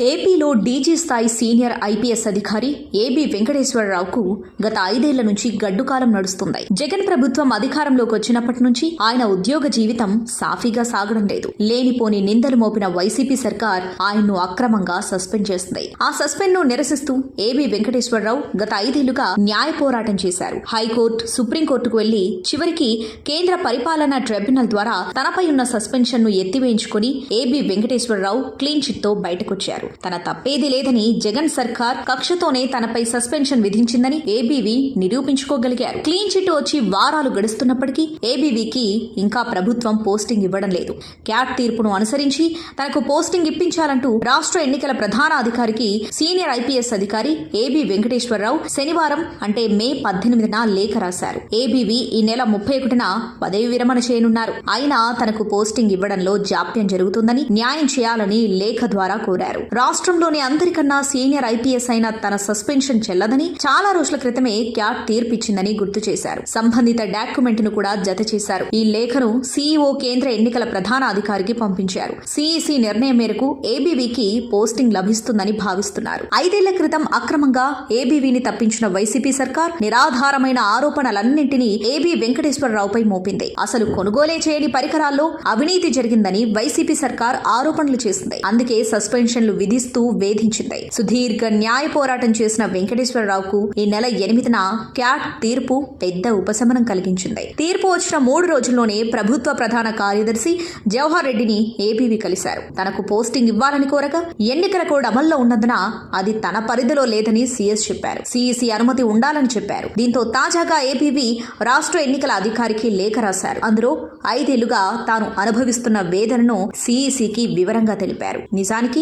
ఏపీలో డీజీ స్థాయి senior IPS అధికారి ఏబీ వెంకటేశ్వరరావుకు గత ఐదేళ్ళ నుంచి గడ్డుకాలం నడుస్తుంది. జగన్ ప్రభుత్వం అధికారంలోకి వచ్చినప్పటి నుంచి ఆయన ఉద్యోగ జీవితం సాఫీగా సాగడం లేదు. లేనిపోని నిందలు మోపిన వైసీపీ సర్కార్ ఆయన్ను అక్రమంగా సస్పెండ్ చేస్తుంది ఆ సస్పెండ్ను నిరసిస్తూ ఏబీ వెంకటేశ్వరరావు గత ఐదేళ్ళుగా న్యాయ పోరాటం చేశారు. హైకోర్టు సుప్రీంకోర్టుకు వెళ్ళి చివరికి కేంద్ర పరిపాలనా ట్రిబ్యునల్ ద్వారా తనపై ఉన్న సస్పెన్షన్ను ఎత్తివేయించుకుని ఏబీ వెంకటేశ్వరరావు క్లీన్ చిట్తో బయటకొచ్చారు. తన తప్పేది లేదని జగన్ సర్కార్ కక్షతోనే తనపై సస్పెన్షన్ విధించిందని ఏబీవీ నిరూపించుకోగలిగారు. క్లీన్ చిట్ వచ్చి వారాలు గడుస్తున్నప్పటికీ ఏబీవీకి ఇంకా ప్రభుత్వం పోస్టింగ్ ఇవ్వడం లేదు. క్యాట్ తీర్పును అనుసరించి తనకు పోస్టింగ్ ఇప్పించాలంటూ రాష్ట్ర ఎన్నికల ప్రధాన అధికారికి సీనియర్ ఐపీఎస్ అధికారి ఏబీ వెంకటేశ్వరరావు శనివారం అంటే మే పద్దెనిమిదిన లేఖ రాశారు. ఏబీవీ ఈ నెల ముప్పై ఒకటిన పదవి విరమణ చేయనున్నారు. అయినా తనకు పోస్టింగ్ ఇవ్వడంలో జాప్యం జరుగుతుందని న్యాయం చేయాలని లేఖ ద్వారా కోరారు. రాష్ట్రంలోని అందరికన్నా సీనియర్ ఐపీఎస్ అయిన తన సస్పెన్షన్ చెల్లదని చాలా రోజుల క్రితమే క్యాట్ తీర్పిచ్చిందని గుర్తు చేశారు. సంబంధిత డాక్యుమెంట్ను కూడా జత చేశారు. ఈ లేఖను సీఈఓ కేంద్ర ఎన్నికల ప్రధాన అధికారికి పంపించారు. సిఈసి నిర్ణయం మేరకు ఏబీవీకి పోస్టింగ్ లభిస్తుందని భావిస్తున్నారు. ఐదేళ్ళ క్రితం అక్రమంగా ఏబీవీని తప్పించిన వైసీపీ సర్కార్ నిరాధారమైన ఆరోపణలన్నింటినీ ఏబీ వెంకటేశ్వరరావుపై మోపింది. అసలు కొనుగోలే చేయని పరికరాల్లో అవినీతి జరిగిందని వైసీపీ సర్కార్ ఆరోపణలు చేసింది. అందుకే సస్పెన్షన్లు విధిస్తూ వేధించింది. సుదీర్ఘ న్యాయ పోరాటం చేసిన వెంకటేశ్వరరావుకు ఈ నెల ఎనిమిదిన క్యాట్ తీర్పు పెద్ద ఉపశమనం కలిగించింది. తీర్పు వచ్చిన మూడు రోజుల్లోనే ప్రభుత్వ ప్రధాన కార్యదర్శి జవహర్ రెడ్డిని ఏపీవి కలిశారు. తనకు పోస్టింగ్ ఇవ్వాలని కోరగా ఎన్నికల కోడ్ అమల్లో ఉన్నందున అది తన పరిధిలో లేదని సీఎస్ చెప్పారు. సీఈసీ అనుమతి ఉండాలని చెప్పారు. దీంతో తాజాగా ఏపీవి రాష్ట్ర ఎన్నికల అధికారికి లేఖ రాశారు. అందులో ఐదేళ్ళుగా తాను అనుభవిస్తున్న వేదనను సీఈసీకి వివరంగా తెలిపారు. నిజానికి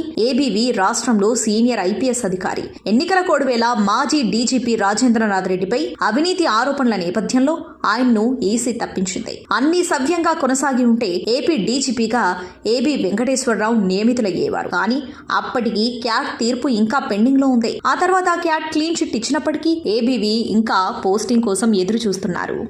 ఏబీవీ రాష్ట్రంలో సీనియర్ ఐపీఎస్ అధికారి. ఎన్నికల కోడ్ వేళ మాజీ డీజీపీ రాజేంద్రనాథ్ రెడ్డిపై అవినీతి ఆరోపణల నేపథ్యంలో ఆయన్ను ఈసీ తప్పించింది. అన్ని సవ్యంగా కొనసాగి ఉంటే ఏపీ డీజీపీగా ఏబీ వెంకటేశ్వరరావు నియమితులయ్యేవారు. కానీ అప్పటికి క్యాట్ తీర్పు ఇంకా పెండింగ్లో ఉంది. ఆ తర్వాత క్యాట్ క్లీన్ చిట్ ఇచ్చినప్పటికీ ఏబీవీ ఇంకా పోస్టింగ్ కోసం ఎదురు చూస్తున్నారు